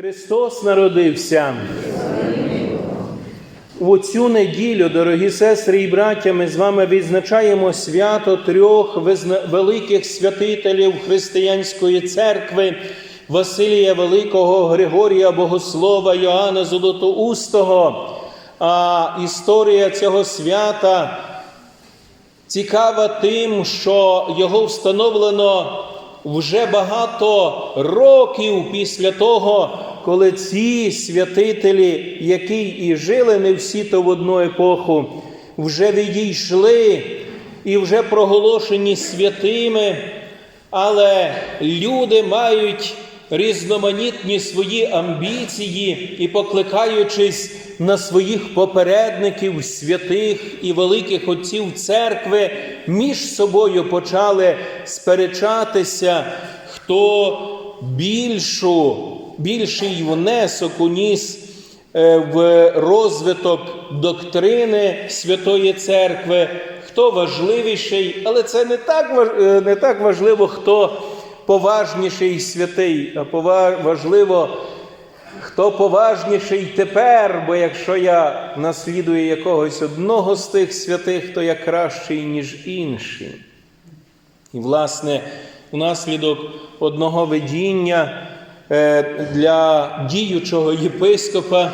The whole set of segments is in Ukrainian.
Христос народився. У цю неділю, дорогі сестри і браття, ми з вами відзначаємо свято трьох великих святителів Християнської церкви Василія Великого, Григорія Богослова, Йоанна Золотоустого. А історія цього свята цікава тим, що його встановлено вже багато років після того, коли ці святителі, які і жили не всі то в одну епоху, вже відійшли і вже проголошені святими, але люди мають різноманітні свої амбіції і покликаючись на своїх попередників, святих і великих отців церкви, між собою почали сперечатися, хто більшу, більший внесок уніс е, в розвиток доктрини Святої Церкви, хто важливіший, але це не так, е, не так важливо, хто поважніший святий, а важливо, хто поважніший тепер, бо якщо я наслідую якогось одного з тих святих, то я кращий, ніж інші. І, власне, внаслідок одного видіння для діючого єпископа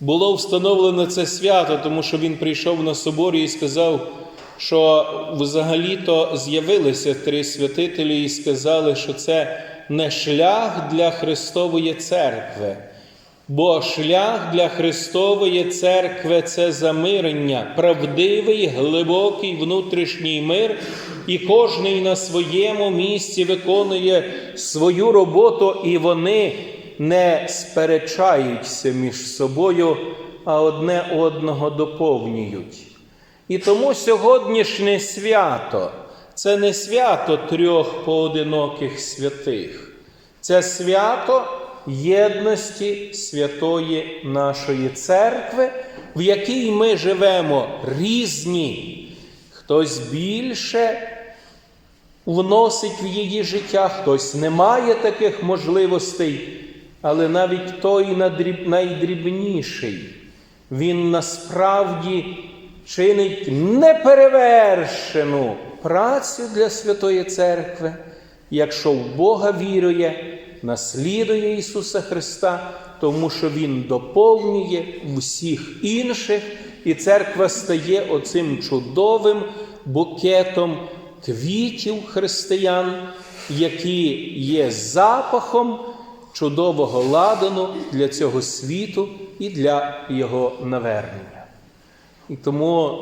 було встановлено це свято, тому що він прийшов на соборі і сказав, що взагалі-то з'явилися три святителі і сказали, що це не шлях для Христової церкви. Бо шлях для Христової церкви це замирення, правдивий, глибокий внутрішній мир, і кожний на своєму місці виконує свою роботу, і вони не сперечаються між собою, а одне одного доповнюють. І тому сьогоднішнє свято це не свято трьох поодиноких святих, це свято єдності святої нашої церкви, в якій ми живемо різні. Хтось більше вносить в її життя, хтось не має таких можливостей, але навіть той найдрібніший, він насправді чинить неперевершену працю для Святої Церкви, якщо в Бога вірує, наслідує Ісуса Христа, тому що Він доповнює всіх інших, і церква стає оцим чудовим букетом квітів християн, які є запахом чудового ладану для цього світу і для його навернення. І тому,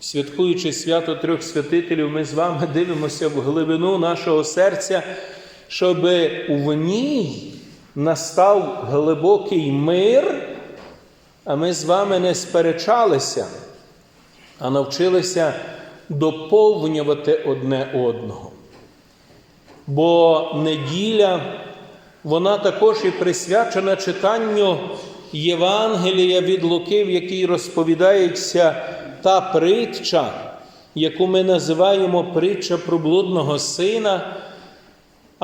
святкуючи свято трьох святителів, ми з вами дивимося в глибину нашого серця, щоб в ній настав глибокий мир, а ми з вами не сперечалися, а навчилися доповнювати одне одного. Бо неділя, вона також і присвячена читанню Євангелія від Луки, в якій розповідається та притча, яку ми називаємо притча про блудного сина.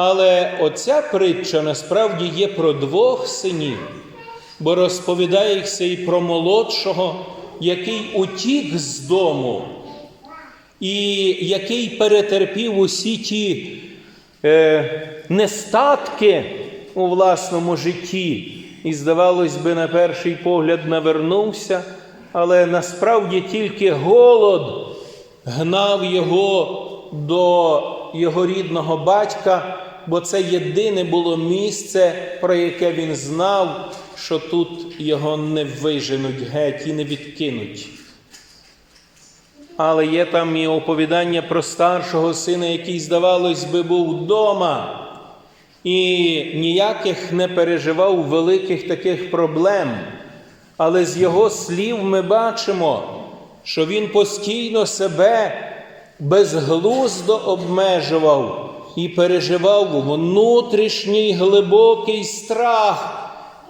Але оця притча насправді є про двох синів, бо розповідається і про молодшого, який утік з дому, і який перетерпів усі ті е, нестатки у власному житті, і, здавалось би, на перший погляд навернувся, але насправді тільки голод гнав його до його рідного батька, бо це єдине було місце, про яке він знав, що тут його не виженуть геть і не відкинуть. Але є там і оповідання про старшого сина, який, здавалось би, був вдома, і ніяких не переживав великих таких проблем. Але з його слів ми бачимо, що він постійно себе безглуздо обмежував і переживав внутрішній глибокий страх.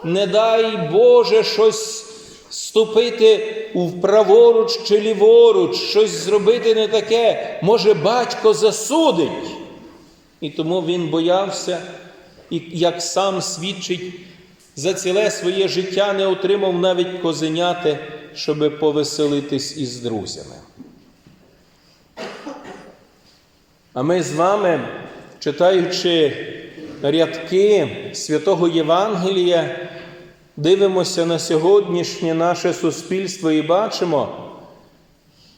Не дай Боже щось ступити праворуч чи ліворуч, щось зробити не таке, може батько засудить. І тому він боявся і як сам свідчить, за ціле своє життя не отримав навіть козеняти, щоби повеселитись із друзями. А ми з вами, читаючи рядки святого Євангелія, дивимося на сьогоднішнє наше суспільство і бачимо,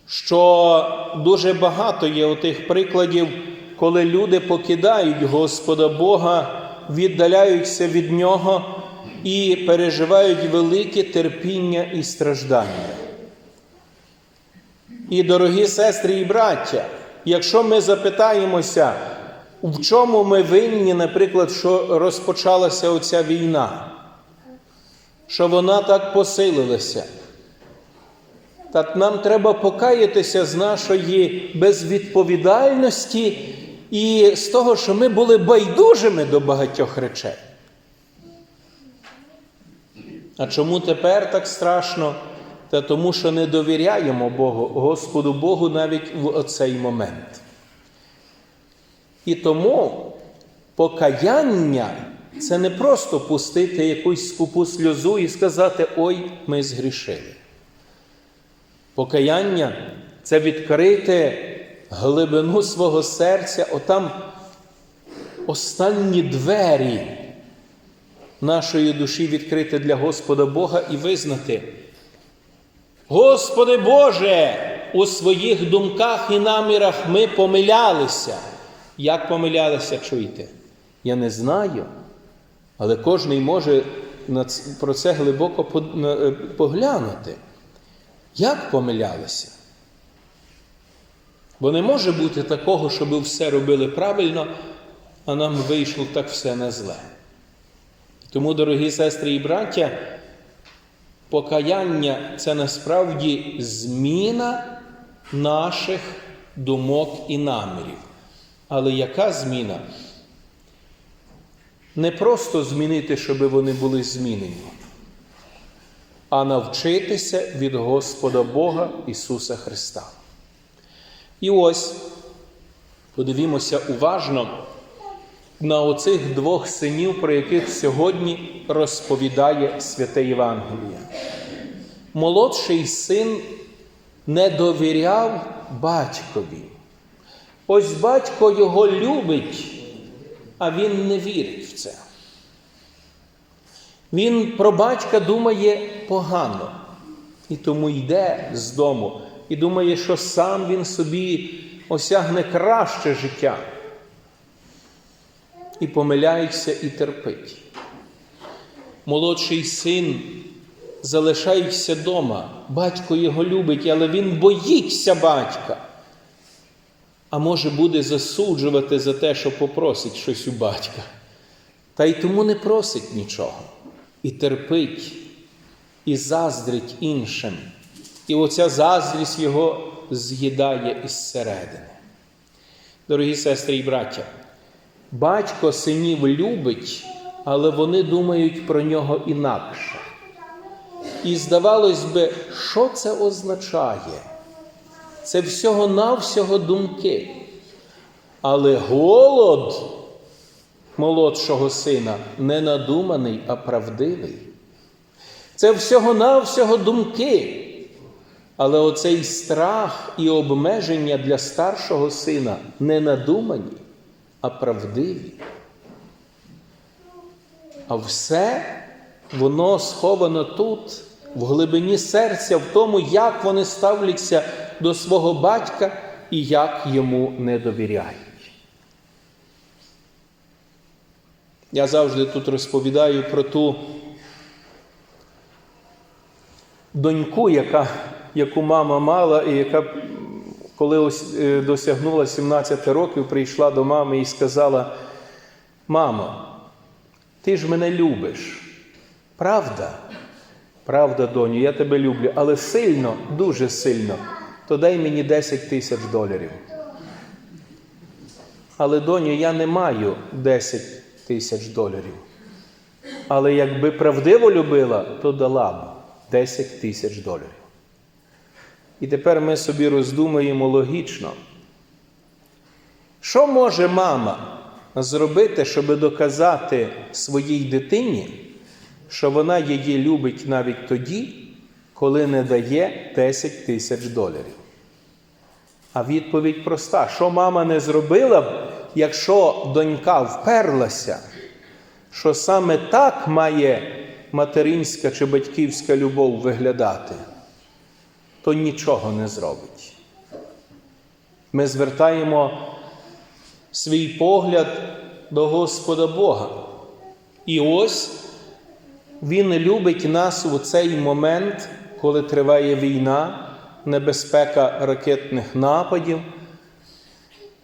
що дуже багато є отих прикладів, коли люди покидають Господа Бога, віддаляються від Нього і переживають велике терпіння і страждання. І, дорогі сестри і браття, якщо ми запитаємося, в чому ми винні, наприклад, що розпочалася оця війна, що вона так посилилася, так нам треба покаятися з нашої безвідповідальності і з того, що ми були байдужими до багатьох речей. А чому тепер так страшно? Та тому, що не довіряємо Богу, Господу Богу навіть в оцей момент. І тому покаяння це не просто пустити якусь скупу сльозу і сказати Ой, ми згрішили. Покаяння це відкрити глибину свого серця, отам останні двері нашої душі відкрити для Господа Бога і визнати. Господи Боже, у своїх думках і намірах ми помилялися. Як помилялися, чуєте? Я не знаю, але кожен може про це глибоко поглянути. Як помилялися? Бо не може бути такого, щоб все робили правильно, а нам вийшло так все на зле. Тому, дорогі сестри і браття, покаяння це насправді зміна наших думок і намірів. Але яка зміна? Не просто змінити, щоб вони були змінені, а навчитися від Господа Бога Ісуса Христа. І ось подивімося уважно на оцих двох синів, про яких сьогодні розповідає святе Євангеліє. Молодший син не довіряв батькові. Ось батько його любить, а він не вірить в це. Він про батька думає погано і тому йде з дому і думає, що сам він собі осягне краще життя. І помиляється і терпить. Молодший син залишається вдома. Батько його любить, але він боїться батька. А може буде засуджувати за те, що попросить щось у батька. Та й тому не просить нічого. І терпить, і заздрить іншим. І оця заздрість його з'їдає із середини. Дорогі сестри і браття, батько синів любить, але вони думають про нього інакше. І здавалось би, що це означає? Це всього-навсього думки. Але голод молодшого сина не надуманий, а правдивий. Це всього-навсього думки. Але оцей страх і обмеження для старшого сина не надумані, а правдиві. А все воно сховано тут, в глибині серця, в тому, як вони ставляться до свого батька і як йому не довіряють. Я завжди тут розповідаю про ту доньку, яка, яку мама мала, і яка, коли ось е, досягнула 17 років, прийшла до мами і сказала: Мамо, ти ж мене любиш. Правда? Правда, доню, я тебе люблю, але сильно, дуже сильно, то дай мені 10 тисяч доларів. Але, доню, я не маю 10 тисяч доларів. Але якби правдиво любила, то дала б 10 тисяч доларів. І тепер ми собі роздумаємо логічно, що може мама зробити, щоб доказати своїй дитині, що вона її любить навіть тоді, коли не дає 10 тисяч доларів? А відповідь проста: що мама не зробила б, якщо донька вперлася, що саме так має материнська чи батьківська любов виглядати, то нічого не зробить. Ми звертаємо свій погляд до Господа Бога. І ось Він любить нас у цей момент, коли триває війна, небезпека ракетних нападів,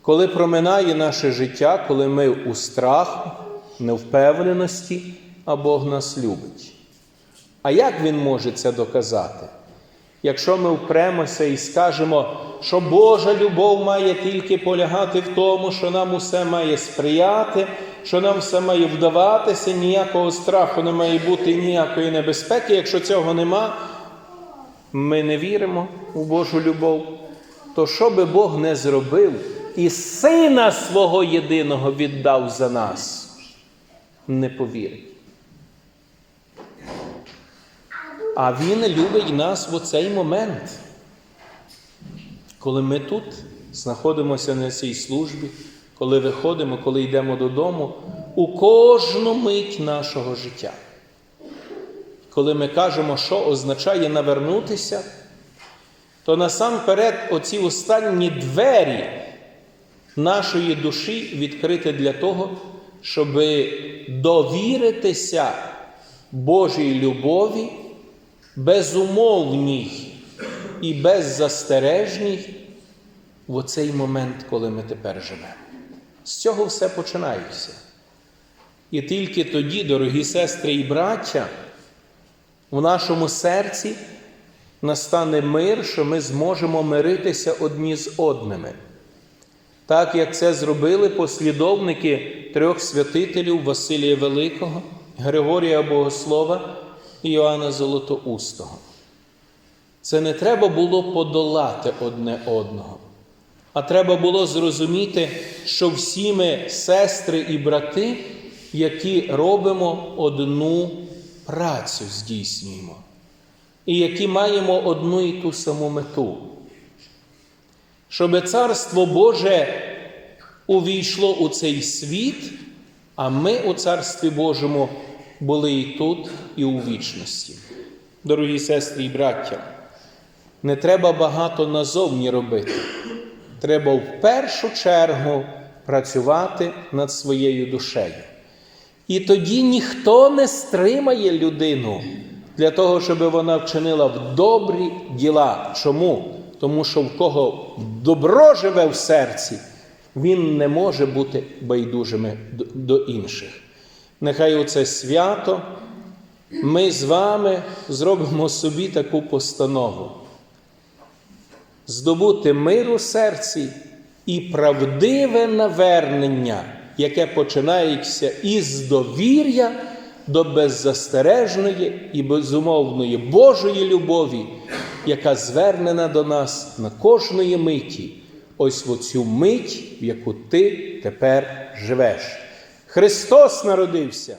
коли проминає наше життя, коли ми у страху, невпевненості, а Бог нас любить. А як Він може це доказати? Якщо ми впремося і скажемо, що Божа любов має тільки полягати в тому, що нам усе має сприяти, що нам все має вдаватися, ніякого страху не має бути, ніякої небезпеки. Якщо цього нема, ми не віримо у Божу любов, то що би Бог не зробив і сина свого єдиного віддав за нас, не повірить. А Він любить нас в оцей момент, коли ми тут знаходимося на цій службі, коли виходимо, коли йдемо додому, у кожну мить нашого життя. Коли ми кажемо, що означає навернутися, то насамперед оці останні двері нашої душі відкрити для того, щоб довіритися Божій любові безумовній і беззастережній в оцей момент, коли ми тепер живемо. З цього все починається. І тільки тоді, дорогі сестри і браття, в нашому серці настане мир, що ми зможемо миритися одні з одними. Так як це зробили послідовники трьох святителів Василія Великого, Григорія Богослова і Іоанна Золотоустого. Це не треба було подолати одне одного, а треба було зрозуміти, що всі ми сестри і брати, які робимо одну працю, здійснюємо, і які маємо одну і ту саму мету. Щоб Царство Боже увійшло у цей світ, а ми у Царстві Божому були і тут, і у вічності. Дорогі сестри і браття, не треба багато назовні робити. Треба в першу чергу працювати над своєю душею. І тоді ніхто не стримає людину для того, щоб вона вчинила добрі діла. Чому? Тому що в кого добро живе в серці, він не може бути байдужими до інших. Нехай у це свято ми з вами зробимо собі таку постанову. Здобути мир у серці і правдиве навернення, яке починається із довір'я до беззастережної і безумовної Божої любові, яка звернена до нас на кожної миті, ось в оцю мить, в яку ти тепер живеш. Христос народився.